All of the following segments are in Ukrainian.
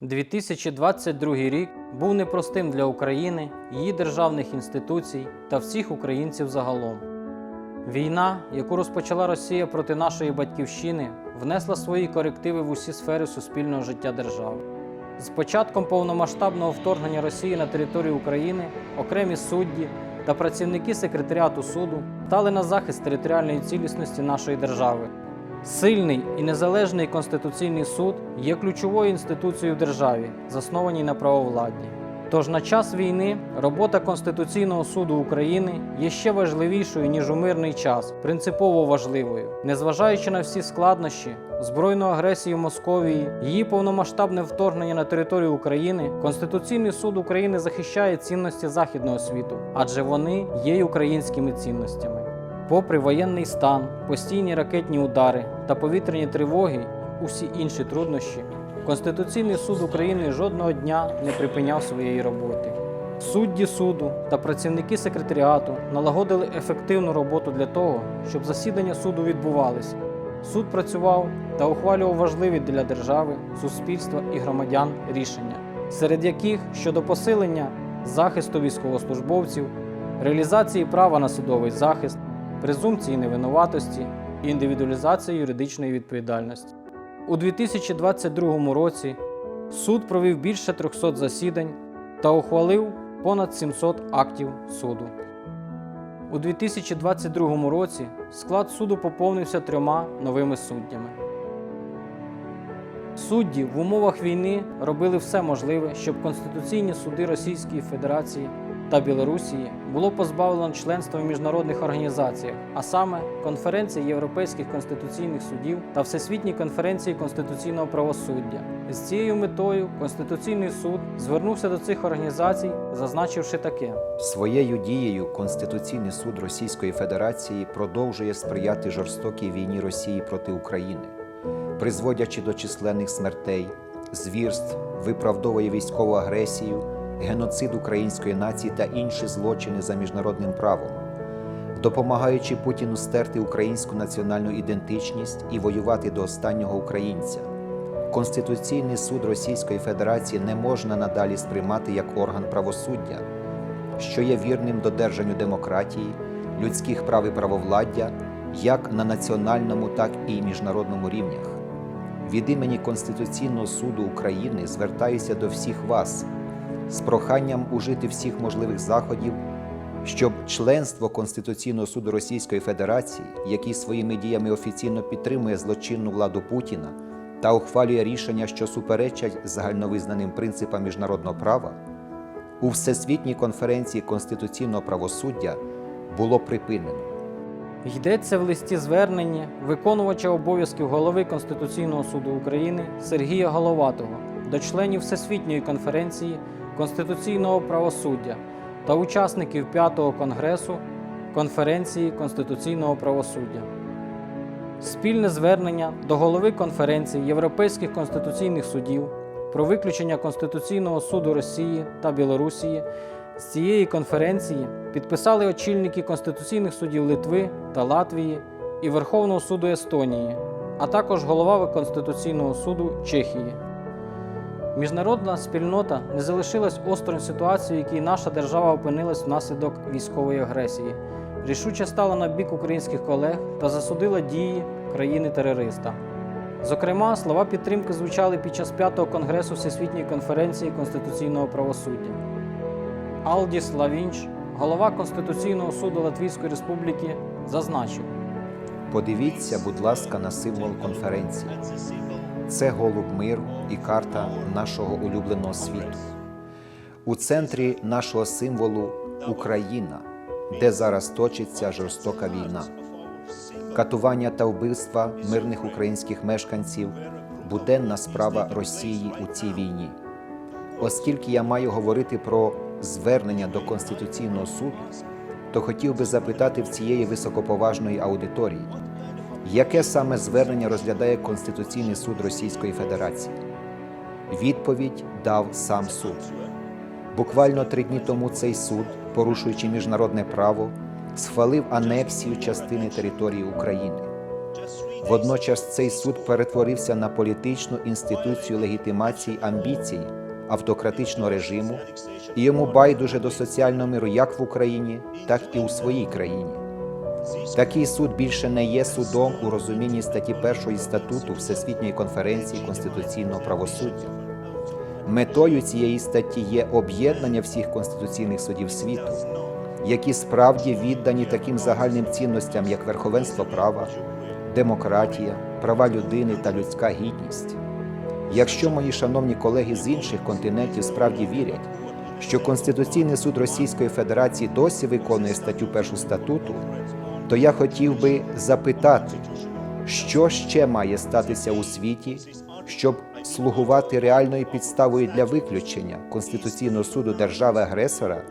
2022 рік був непростим для України, її державних інституцій та всіх українців загалом. Війна, яку розпочала Росія проти нашої батьківщини, внесла свої корективи в усі сфери суспільного життя держави. З початком повномасштабного вторгнення Росії на територію України окремі судді та працівники секретаріату суду стали на захист територіальної цілісності нашої держави. Сильний і незалежний Конституційний суд є ключовою інституцією в державі, заснованій на правовладді. Тож на час війни робота Конституційного суду України є ще важливішою ніж у мирний час, принципово важливою. Незважаючи на всі складнощі, збройну агресію Московії, її повномасштабне вторгнення на територію України, Конституційний суд України захищає цінності західного світу, адже вони є й українськими цінностями. Попри воєнний стан, постійні ракетні удари та повітряні тривоги, усі інші труднощі, Конституційний суд України жодного дня не припиняв своєї роботи. Судді суду та працівники секретаріату налагодили ефективну роботу для того, щоб засідання суду відбувалися. Суд працював та ухвалював важливі для держави, суспільства і громадян рішення, серед яких щодо посилення захисту військовослужбовців, реалізації права на судовий захист, презумпції невинуватості і індивідуалізації юридичної відповідальності. У 2022 році суд провів більше 300 засідань та ухвалив понад 700 актів суду. У 2022 році склад суду поповнився трьома новими суддями. Судді в умовах війни робили все можливе, щоб конституційні суди Російської Федерації та Білорусії було позбавлено членства в міжнародних організаціях, а саме Конференції Європейських конституційних судів та Всесвітній конференції конституційного правосуддя. З цією метою Конституційний суд звернувся до цих організацій, зазначивши таке. Своєю дією Конституційний суд Російської Федерації продовжує сприяти жорстокій війні Росії проти України, призводячи до численних смертей, звірств, виправдовує військову агресію, геноцид української нації та інші злочини за міжнародним правом, допомагаючи Путіну стерти українську національну ідентичність і воювати до останнього українця. Конституційний суд Російської Федерації не можна надалі сприймати як орган правосуддя, що є вірним додержанню демократії, людських прав і правовладдя як на національному, так і міжнародному рівнях. Від імені Конституційного суду України звертаюся до всіх вас з проханням ужити всіх можливих заходів, щоб членство Конституційного суду Російської Федерації, який своїми діями офіційно підтримує злочинну владу Путіна та ухвалює рішення, що суперечать загальновизнаним принципам міжнародного права, у Всесвітній конференції конституційного правосуддя було припинено. Йдеться в листі звернення виконувача обов'язків голови Конституційного суду України Сергія Головатого до членів Всесвітньої конференції конституційного правосуддя та учасників 5-го конгресу конференції конституційного правосуддя. Спільне звернення до голови конференції Європейських конституційних судів про виключення Конституційного суду Росії та Білорусії з цієї конференції підписали очільники конституційних судів Литви та Латвії і Верховного суду Естонії, а також голова Конституційного суду Чехії. Міжнародна спільнота не залишилась осторонь ситуації, в якій наша держава опинилась внаслідок військової агресії, рішуче стала на бік українських колег та засудила дії країни-терориста. Зокрема, слова підтримки звучали під час 5-го конгресу Всесвітньої конференції конституційного правосуддя. Алдіс Лавінч, голова Конституційного суду Латвійської Республіки, зазначив. Подивіться, будь ласка, на символ конференції. Це голуб миру і карта нашого улюбленого світу. У центрі нашого символу Україна, де зараз точиться жорстока війна. Катування та вбивства мирних українських мешканців буденна справа Росії у цій війні. Оскільки я маю говорити про звернення до Конституційного суду, то хотів би запитати в цієї високоповажної аудиторії, яке саме звернення розглядає Конституційний суд Російської Федерації? Відповідь дав сам суд. Буквально три дні тому цей суд, порушуючи міжнародне право, схвалив анексію частини території України. Водночас цей суд перетворився на політичну інституцію легітимації амбіцій автократичного режиму, і йому байдуже до соціального миру як в Україні, так і у своїй країні. Такий суд більше не є судом у розумінні статті 1 статуту Всесвітньої конференції конституційного правосуддя. Метою цієї статті є об'єднання всіх конституційних судів світу, які справді віддані таким загальним цінностям, як верховенство права, демократія, права людини та людська гідність. Якщо мої шановні колеги з інших континентів справді вірять, що Конституційний суд Російської Федерації досі виконує статтю 1 статуту, то я хотів би запитати, що ще має статися у світі, щоб слугувати реальною підставою для виключення Конституційного суду держави-агресора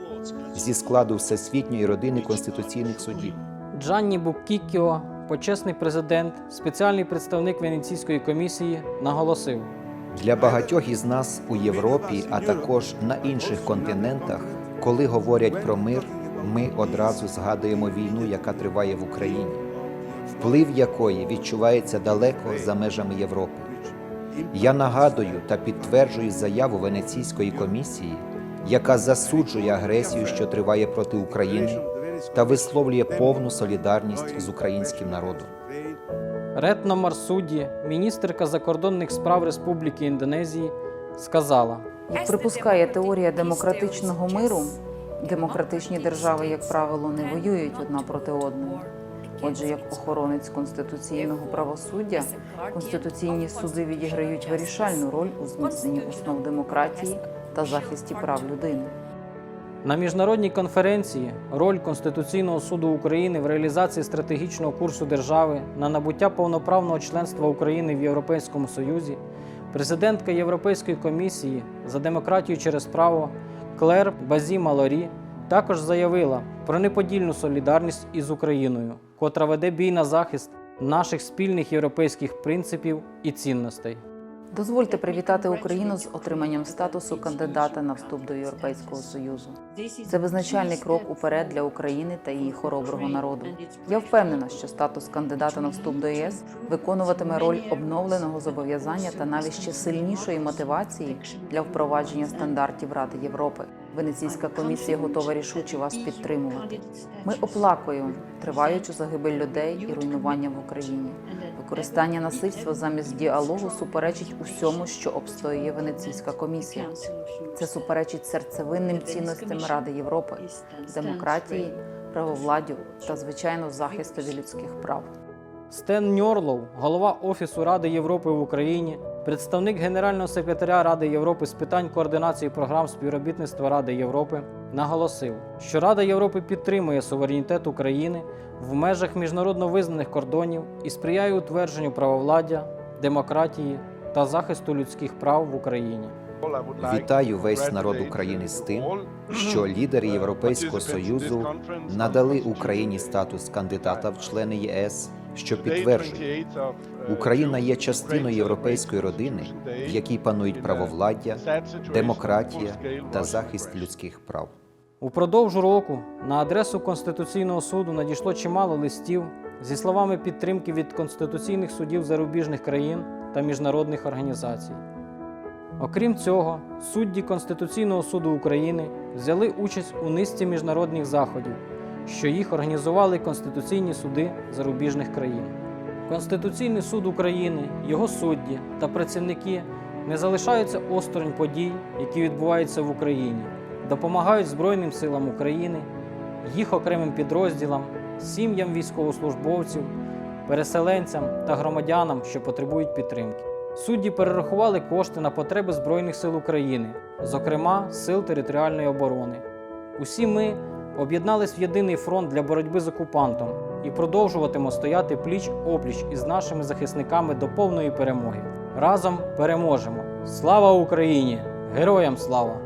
зі складу всесвітньої родини конституційних судів. Джанні Буккікіо, почесний президент, спеціальний представник Венеційської комісії, наголосив. Для багатьох із нас у Європі, а також на інших континентах, коли говорять про мир, ми одразу згадуємо війну, яка триває в Україні, вплив якої відчувається далеко за межами Європи. Я нагадую та підтверджую заяву Венеційської комісії, яка засуджує агресію, що триває проти України, та висловлює повну солідарність з українським народом. Ретно Марсуді, міністерка закордонних справ Республіки Індонезії, сказала: Як припускає теорія демократичного миру, демократичні держави, як правило, не воюють одна проти одної. Отже, як охоронець конституційного правосуддя, конституційні суди відіграють вирішальну роль у зміцненні основ демократії та захисті прав людини. На міжнародній конференції роль Конституційного суду України в реалізації стратегічного курсу держави на набуття повноправного членства України в Європейському Союзі, президентка Європейської комісії за демократію через право Клер Базі Малорі також заявила про неподільну солідарність із Україною, котра веде бій на захист наших спільних європейських принципів і цінностей. Дозвольте привітати Україну з отриманням статусу кандидата на вступ до Європейського союзу. Це визначальний крок уперед для України та її хороброго народу. Я впевнена, що статус кандидата на вступ до ЄС виконуватиме роль обновленого зобов'язання та навіть ще сильнішої мотивації для впровадження стандартів Ради Європи. Венеційська комісія готова рішуче вас підтримувати. Ми оплакуємо триваючу загибель людей і руйнування в Україні. Використання насильства замість діалогу суперечить усьому, що обстоює Венеційська комісія. Це суперечить серцевинним цінностям Ради Європи, демократії, правовладдю та, звичайно, захистові людських прав. Стен Ньорлов, голова Офісу Ради Європи в Україні, представник Генерального секретаря Ради Європи з питань координації програм співробітництва Ради Європи, наголосив, що Рада Європи підтримує суверенітет України в межах міжнародно визнаних кордонів і сприяє утвердженню правовладдя, демократії та захисту людських прав в Україні. Вітаю весь народ України з тим, що лідери Європейського союзу надали Україні статус кандидата в члени ЄС, що підтверджує, Україна є частиною європейської родини, в якій панують правовладдя, демократія та захист людських прав. Упродовж року на адресу Конституційного суду надійшло чимало листів зі словами підтримки від конституційних судів зарубіжних країн та міжнародних організацій. Окрім цього, судді Конституційного суду України взяли участь у низці міжнародних заходів, що їх організували конституційні суди зарубіжних країн. Конституційний суд України, його судді та працівники не залишаються осторонь подій, які відбуваються в Україні, допомагають Збройним силам України, їх окремим підрозділам, сім'ям військовослужбовців, переселенцям та громадянам, що потребують підтримки. Судді перерахували кошти на потреби Збройних сил України, зокрема Сил територіальної оборони. Усі ми об'єднались в єдиний фронт для боротьби з окупантом і продовжуватимо стояти пліч опліч із нашими захисниками до повної перемоги. Разом переможемо! Слава Україні! Героям слава!